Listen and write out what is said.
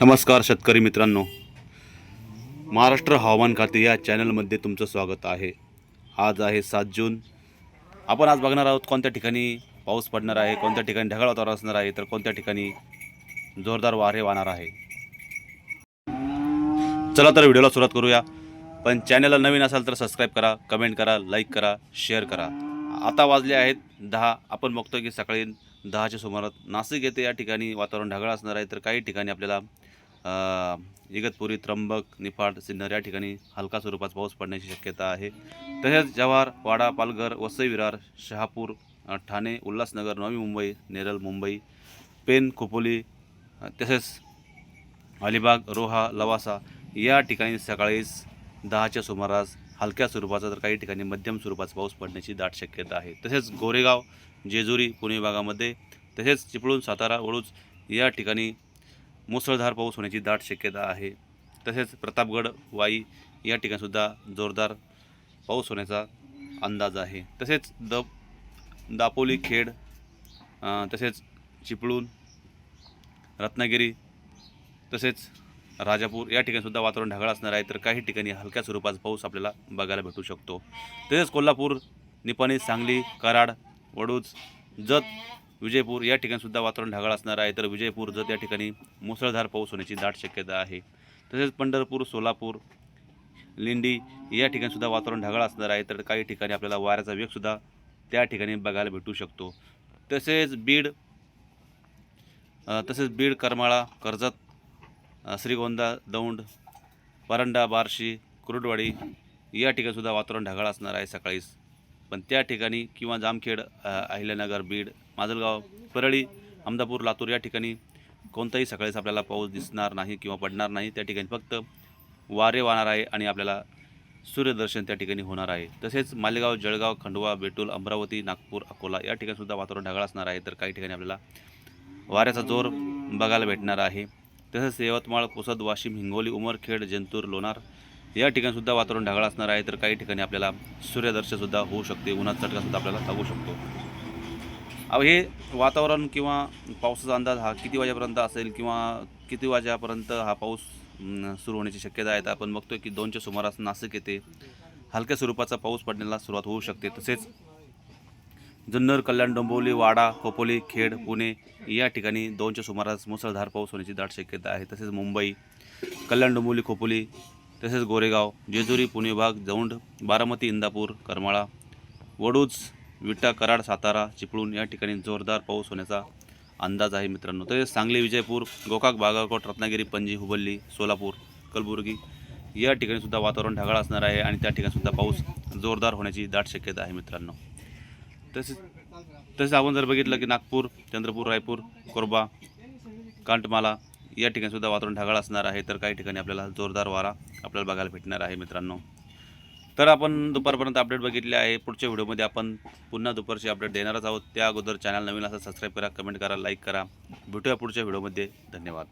नमस्कार शेतकरी मित्रांनो. महाराष्ट्र हवामान खाते या चॅनलमध्ये तुमचं स्वागत आहे. आज आहे सात जून. आपण आज बघणार आहोत कोणत्या ठिकाणी पाऊस पडणार आहे कोणत्या ठिकाणी ढगाळ वातावरण असणार आहे तर कोणत्या ठिकाणी जोरदार वारे वाहणार आहे. चला तर व्हिडिओला सुरुवात करूया. पण चॅनलला नवीन असाल तर सबस्क्राईब करा कमेंट करा लाईक करा शेअर करा. आता वाजले आहेत दहा. आपण बघतो की सकाळी दहाच्या सुमारात नाशिक येथे या ठिकाणी वातावरण ढगाळ असणार आहे तर काही ठिकाणी आपल्याला इगतपुरी त्र्यंबक निफाड सिन्नर या ठिकाणी हलका स्वरूपाचा पाऊस पडण्याची शक्यता आहे. तसेच जव्हार वाडा पालघर वसई विरार शहापूर ठाणे उल्हासनगर नवी मुंबई नेरल मुंबई पेन खोपोली तसेच अलिबाग रोहा लवासा या ठिकाणी सकाळीच दहाच्या सुमारास हलक्या स्वरूपाचा तर काही ठिकाणी मध्यम स्वरूपाचा पाऊस पडण्याची दाट शक्यता आहे. तसेच गोरेगाव जेजुरी पुणे भागामध्ये तसेच चिपळूण सातारा वळूज या ठिकाणी मुसळधार पाऊस होण्याची दाट शक्यता आहे. तसेच प्रतापगड वाई या ठिकाणीसुद्धा जोरदार पाऊस होण्याचा अंदाज आहे. तसेच द दापोली खेड तसेच चिपळूण रत्नागिरी तसेच राजापूर या ठिकाणीसुद्धा वातावरण ढगाळ असणार आहे. तर काही ठिकाणी हलक्या स्वरूपाचा पाऊस आपल्याला बघायला भेटू शकतो. तसेच कोल्हापूर निपाणी सांगली कराड वडूज जत विजयपूर या ठिकाणी सुद्धा वातावरण ढगाळ असणार आहे. तर विजयपूर जत या ठिकाणी मुसळधार पाऊस होण्याची दाट शक्यता आहे. तसेच पंढरपूर सोलापूर लिंडी या ठिकाणीसुद्धा वातावरण ढगाळ असणार आहे. तर काही ठिकाणी आपल्याला वाऱ्याचा वेगसुद्धा त्या ठिकाणी बघायला भेटू शकतो. तसेच बीड तसेच बीड करमाळा कर्जत श्रीगोंदा दौंड परंडा बार्शी कुरुडवाडी या ठिकाणीसुद्धा वातावरण ढगाळ असणार आहे सकाळीच. पण त्या ठिकाणी किंवा जामखेड अहिल्यानगर बीड माजलगाव परळी अहमदापूर लातूर या ठिकाणी कोणताही सकाळीच आपल्याला पाऊस दिसणार नाही किंवा पडणार नाही. त्या ठिकाणी फक्त वारे वाहणार आहे आणि आपल्याला सूर्यदर्शन त्या ठिकाणी होणार आहे. तसेच मालेगाव जळगाव खंडवा बेटूल अमरावती नागपूर अकोला या ठिकाणीसुद्धा वातावरण ढगाळ असणार आहे. तर काही ठिकाणी आपल्याला वाऱ्याचा जोर बघायला भेटणार आहे. तसेच यवतमाळ पुसद वाशिम हिंगोली उमरखेड जंतूर लोणार या ठिकाणीसुद्धा वातावरण ढगाळ असणार आहे तर काही ठिकाणी आपल्याला सूर्यदर्शनसुद्धा होऊ शकते. उन्हाचा चटकासुद्धा आपल्याला लागू शकतो. अब हे वातावरण किंवा पावसाचा अंदाज हा किती वाजेपर्यंत असेल किंवा किती वाजेपर्यंत हा पाऊस सुरू होण्याची शक्यता आहे? तर आपण बघतो की दोनच्या सुमारास नाशिक येथे हलक्या स्वरूपाचा पाऊस पडण्याला सुरुवात होऊ शकते. तसेच जुन्नर कल्याण डोंबिवली वाडा खोपोली खेड पुणे या ठिकाणी दोनच्या सुमारास मुसळधार पाऊस होण्याची दाट शक्यता आहे. तसेच मुंबई कल्याण डोंबिवली खोपोली तसेच गोरेगाव जेजुरी पुणे भाग दौंड बारामती इंदापूर करमाळा वडूज विटा कराड सातारा चिपळूण या ठिकाणी जोरदार पाऊस होण्याचा अंदाज आहे मित्रांनो. तसेच सांगली विजयपूर गोकाक बागाकोट रत्नागिरी पणजी हुबल्ली सोलापूर कलबुर्गी या ठिकाणी सुद्धा वातावरण ढगाळ असणार आहे आणि त्या ठिकाणी सुद्धा पाऊस जोरदार होण्याची दाट शक्यता आहे मित्रांनो. तसेच तसेच आपण जर बघितलं की नागपूर चंद्रपूर रायपूर कोरबा कांटमाला या ठिकाणी सुद्धा वातावरण ढगाळ असणार आहे. तर काही ठिकाणी आपल्याला जोरदार वारा आपल्याला बघायला भेटणार आहे मित्रांनो. तर आपण दुपारपर्यंत अपडेट बघितले आहे. पुढच्या व्हिडिओमध्ये आपण पुन्हा दुपारची अपडेट देणारच आहोत. त्या अगोदर चॅनल नवीन असं सबस्क्राईब करा कमेंट करा लाईक करा. भेटूया पुढच्या व्हिडिओमध्ये. धन्यवाद.